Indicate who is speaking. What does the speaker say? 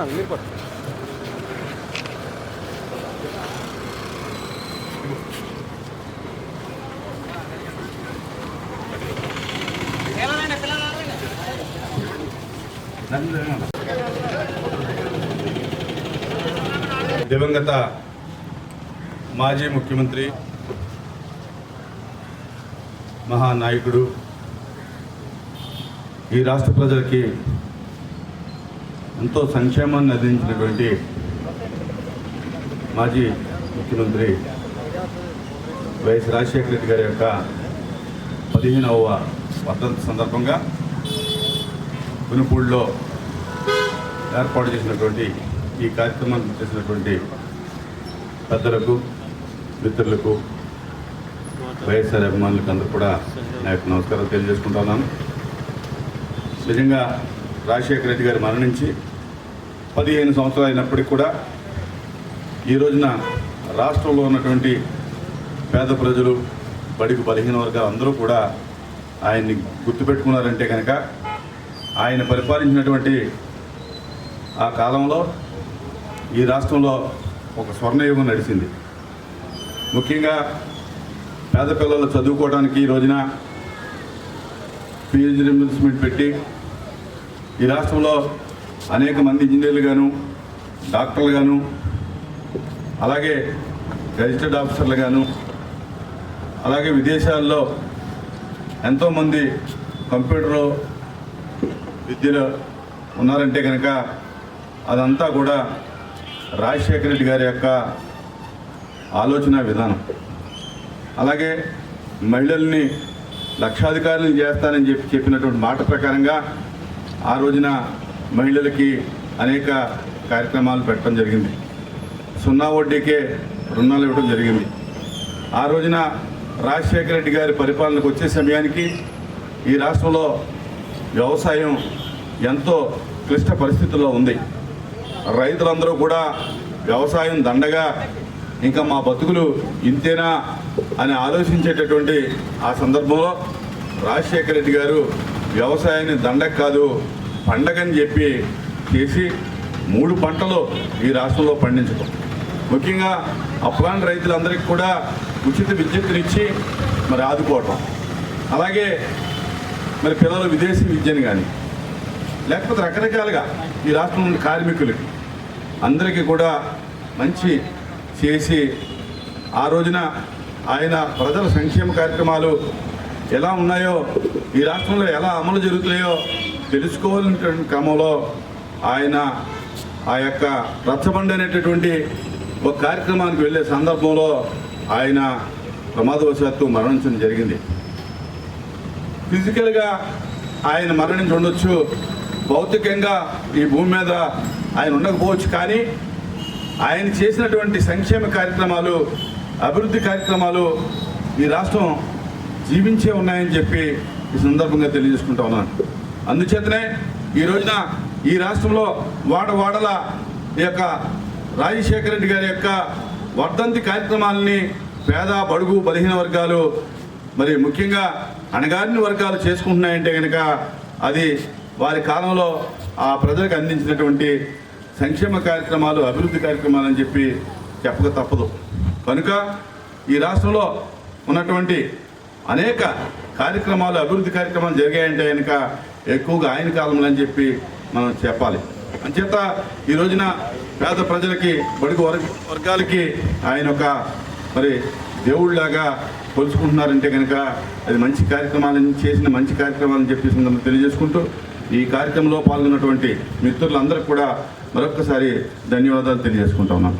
Speaker 1: పట్టుకోండి మీరు కూడా
Speaker 2: దివంగత మాజీ ముఖ్యమంత్రి మహానాయకుడు ఈ రాష్ట్ర ప్రజలకి ఎంతో సంక్షేమాన్ని అందించినటువంటి మాజీ ముఖ్యమంత్రి వైఎస్ రాజశేఖర రెడ్డి గారి యొక్క పదిహేనవ వర్ధంతి సందర్భంగా గునుపూడిలో ఏర్పాటు చేసినటువంటి ఈ కార్యక్రమాన్ని చేసినటువంటి పెద్దలకు మిత్రులకు వైఎస్ఆర్ అభిమానులకు అందరూ కూడా నా యొక్క నమస్కారాలు తెలియజేసుకుంటున్నాను నిజంగా రాజశేఖర రెడ్డి గారు మరణించి పదిహేను సంవత్సరాలు అయినప్పటికీ కూడా ఈ రోజున రాష్ట్రంలో ఉన్నటువంటి పేద ప్రజలు బడికి బలహీన వర్గాలు అందరూ కూడా ఆయన్ని గుర్తుపెట్టుకున్నారంటే కనుక ఆయన పరిపాలించినటువంటి ఆ కాలంలో ఈ రాష్ట్రంలో ఒక స్వర్ణయుగం నడిచింది. ముఖ్యంగా పేద పిల్లలు చదువుకోవడానికి ఈ రోజున పిహెచ్డి రిమర్స్మెంట్ పెట్టి ఈ రాష్ట్రంలో అనేక మంది ఇంజనీర్లు గాను డాక్టర్లు గాను అలాగే గజిటెడ్ ఆఫీసర్లు గాను అలాగే విదేశాల్లో ఎంతోమంది కంప్యూటర్ విద్యలో ఉన్నారంటే కనుక అదంతా కూడా రాజశేఖర రెడ్డి గారి యొక్క ఆలోచన విధానం. అలాగే మహిళల్ని లక్షాధికారులను చేస్తానని చెప్పి చెప్పినటువంటి మాట ప్రకారంగా ఆ రోజున మహిళలకి అనేక కార్యక్రమాలు పెట్టడం జరిగింది. సున్నా వడ్డీకే రుణాలు ఇవ్వడం జరిగింది. ఆ రోజున రాజశేఖర రెడ్డి గారి పరిపాలనకు వచ్చే సమయానికి ఈ రాష్ట్రంలో వ్యవసాయం ఎంతో క్లిష్ట పరిస్థితుల్లో ఉంది. రైతులందరూ కూడా వ్యవసాయం దండగా ఇంకా మా బతుకులు ఇంతేనా అని ఆలోచించేటటువంటి ఆ సందర్భంలో రాజశేఖర రెడ్డి గారు వ్యవసాయాన్ని దండగ కాదు పండగని చెప్పి చేసి మూడు పంటలు ఈ రాష్ట్రంలో పండించడం ముఖ్యంగా అప్లాంటి రైతులందరికీ కూడా ఉచిత విద్యుత్తునిచ్చి మరి ఆదుకోవటం. అలాగే మరి పిల్లలు విదేశీ విద్యను కానీ లేకపోతే రకరకాలుగా ఈ రాష్ట్రం నుండి కార్మికులకి అందరికీ కూడా మంచి చేసి ఆ రోజున ఆయన ప్రజల సంక్షేమ కార్యక్రమాలు ఎలా ఉన్నాయో ఈ రాష్ట్రంలో ఎలా అమలు జరుగుతున్నాయో తెలుసుకోవాలనేటువంటి క్రమంలో ఆయన ఆ యొక్క రచ్చబండి అనేటటువంటి ఒక కార్యక్రమానికి వెళ్ళే సందర్భంలో ఆయన ప్రమాదవశాత్తు మరణించడం జరిగింది. ఫిజికల్గా ఆయన మరణించి ఉండొచ్చు. భౌతికంగా ఈ భూమి మీద ఆయన ఉండకపోవచ్చు కానీ ఆయన చేసినటువంటి సంక్షేమ కార్యక్రమాలు అభివృద్ధి కార్యక్రమాలు ఈ రాష్ట్రం జీవించే ఉన్నాయని చెప్పి ఈ సందర్భంగా తెలియజేసుకుంటా ఉన్నాను. అందుచేతనే ఈ రోజున ఈ రాష్ట్రంలో వాడ వాడల ఈ యొక్క రాజశేఖర రెడ్డి గారి యొక్క వర్ధంతి కార్యక్రమాలని పేద బడుగు బలహీన వర్గాలు మరి ముఖ్యంగా అణగారిన వర్గాలు చేసుకుంటున్నాయంటే కనుక అది వారి కాలంలో ఆ ప్రజలకు అందించినటువంటి సంక్షేమ కార్యక్రమాలు అభివృద్ధి కార్యక్రమాలు అని చెప్పి చెప్పక తప్పదు. కనుక ఈ రాష్ట్రంలో ఉన్నటువంటి అనేక కార్యక్రమాలు అభివృద్ధి కార్యక్రమాలు జరిగాయంటే కనుక ఎక్కువగా ఆయన కాలంలో అని చెప్పి మనం చెప్పాలి. అంచేత ఈ రోజున పేద ప్రజలకి బడుగు వర్గ వర్గాలకి ఆయన ఒక మరి దేవుళ్ళలాగా కొలుచుకుంటున్నారంటే కనుక అది మంచి కార్యక్రమాలను చేసిన మంచి కార్యక్రమాలని చెప్పేసి మనం తెలియజేసుకుంటూ ఈ కార్యక్రమంలో పాల్గొన్నటువంటి మిత్రులందరికీ కూడా మరొక్కసారి ధన్యవాదాలు తెలియజేసుకుంటా ఉన్నాను